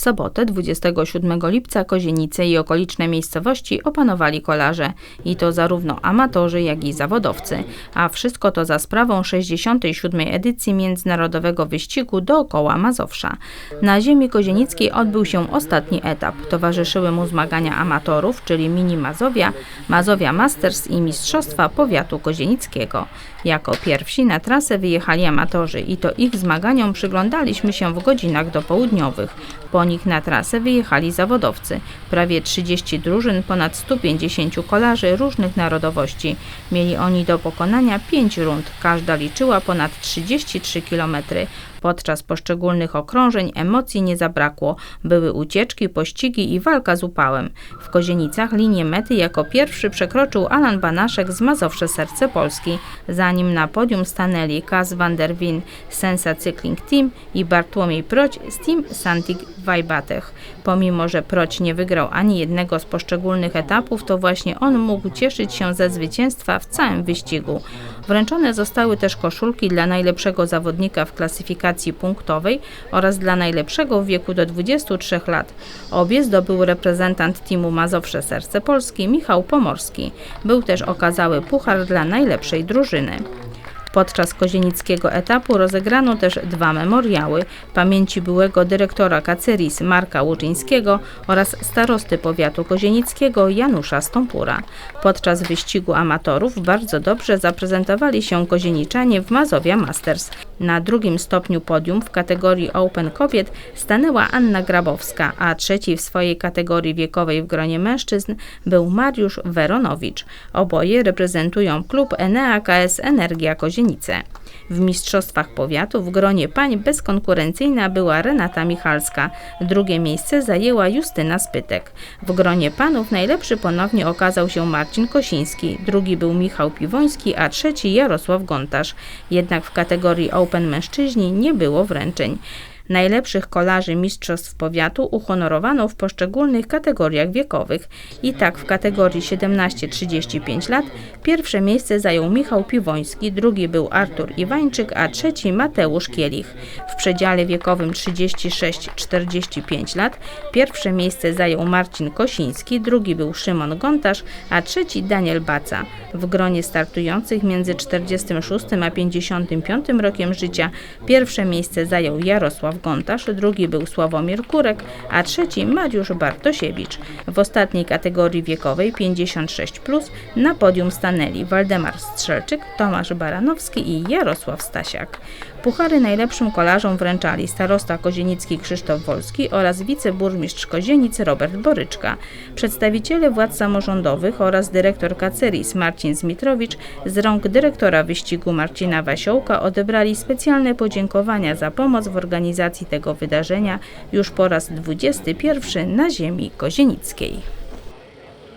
sobotę 27 lipca Kozienice i okoliczne miejscowości opanowali kolarze i to zarówno amatorzy, jak i zawodowcy, a wszystko to za sprawą 67. edycji Międzynarodowego Wyścigu dookoła Mazowsza. Na ziemi kozienickiej odbył się ostatni etap. Towarzyszyły mu zmagania amatorów, czyli Mini Mazowia, Mazowia Masters i Mistrzostwa Powiatu Kozienickiego. Jako pierwsi na trasę wyjechali amatorzy i to ich zmaganiom przyglądaliśmy się w godzinach dopołudniowych. Po nich na trasę wyjechali zawodowcy. Prawie 30 drużyn, ponad 150 kolarzy różnych narodowości. Mieli oni do pokonania 5 rund. Każda liczyła ponad 33 km. Podczas poszczególnych okrążeń emocji nie zabrakło. Były ucieczki, pościgi i walka z upałem. W Kozienicach linię mety jako pierwszy przekroczył Alan Banaszek z Mazowsze Serce Polski. Za nim na podium stanęli Kaz van der Wien Sensa Cycling Team i Bartłomiej Proć z Team Santig Wajbatech. Pomimo, że Proć nie wygrał ani jednego z poszczególnych etapów, to właśnie on mógł cieszyć się ze zwycięstwa w całym wyścigu. Wręczone zostały też koszulki dla najlepszego zawodnika w klasyfikacji punktowej oraz dla najlepszego w wieku do 23 lat. Obie zdobył reprezentant teamu Mazowsze Serce Polski Michał Pomorski. Był też okazały puchar dla najlepszej drużyny. Podczas kozienickiego etapu rozegrano też dwa memoriały pamięci byłego dyrektora Kaceris Marka Łuczyńskiego oraz starosty powiatu kozienickiego Janusza Stąpura. Podczas wyścigu amatorów bardzo dobrze zaprezentowali się kozieniczanie w Mazowia Masters. Na drugim stopniu podium w kategorii Open Kobiet stanęła Anna Grabowska, a trzeci w swojej kategorii wiekowej w gronie mężczyzn był Mariusz Weronowicz. Oboje reprezentują klub Enea KS Energia Kozienice. W Mistrzostwach Powiatu w gronie pań bezkonkurencyjna była Renata Michalska. Drugie miejsce zajęła Justyna Spytek. W gronie panów najlepszy ponownie okazał się Marcin Kosiński, drugi był Michał Piwoński, a trzeci Jarosław Gontarz. Jednak w kategorii Open mężczyźni nie było wręczeń. Najlepszych kolarzy mistrzostw powiatu uhonorowano w poszczególnych kategoriach wiekowych. I tak w kategorii 17-35 lat pierwsze miejsce zajął Michał Piwoński, drugi był Artur Iwańczyk, a trzeci Mateusz Kielich. W przedziale wiekowym 36-45 lat pierwsze miejsce zajął Marcin Kosiński, drugi był Szymon Gontarz, a trzeci Daniel Baca. W gronie startujących między 46 a 55 rokiem życia pierwsze miejsce zajął Jarosław Gontarz, drugi był Sławomir Kurek, a trzeci Mariusz Bartosiewicz. W ostatniej kategorii wiekowej 56 plus na podium stanęli Waldemar Strzelczyk, Tomasz Baranowski i Jarosław Stasiak. Puchary najlepszym kolarzom wręczali starosta kozienicki Krzysztof Wolski oraz wiceburmistrz Kozienic Robert Boryczka. Przedstawiciele władz samorządowych oraz dyrektor Kaceris Marcin Zmitrowicz z rąk dyrektora wyścigu Marcina Wasiołka odebrali specjalne podziękowania za pomoc w organizacji tego wydarzenia już po raz 21 na ziemi kozienickiej.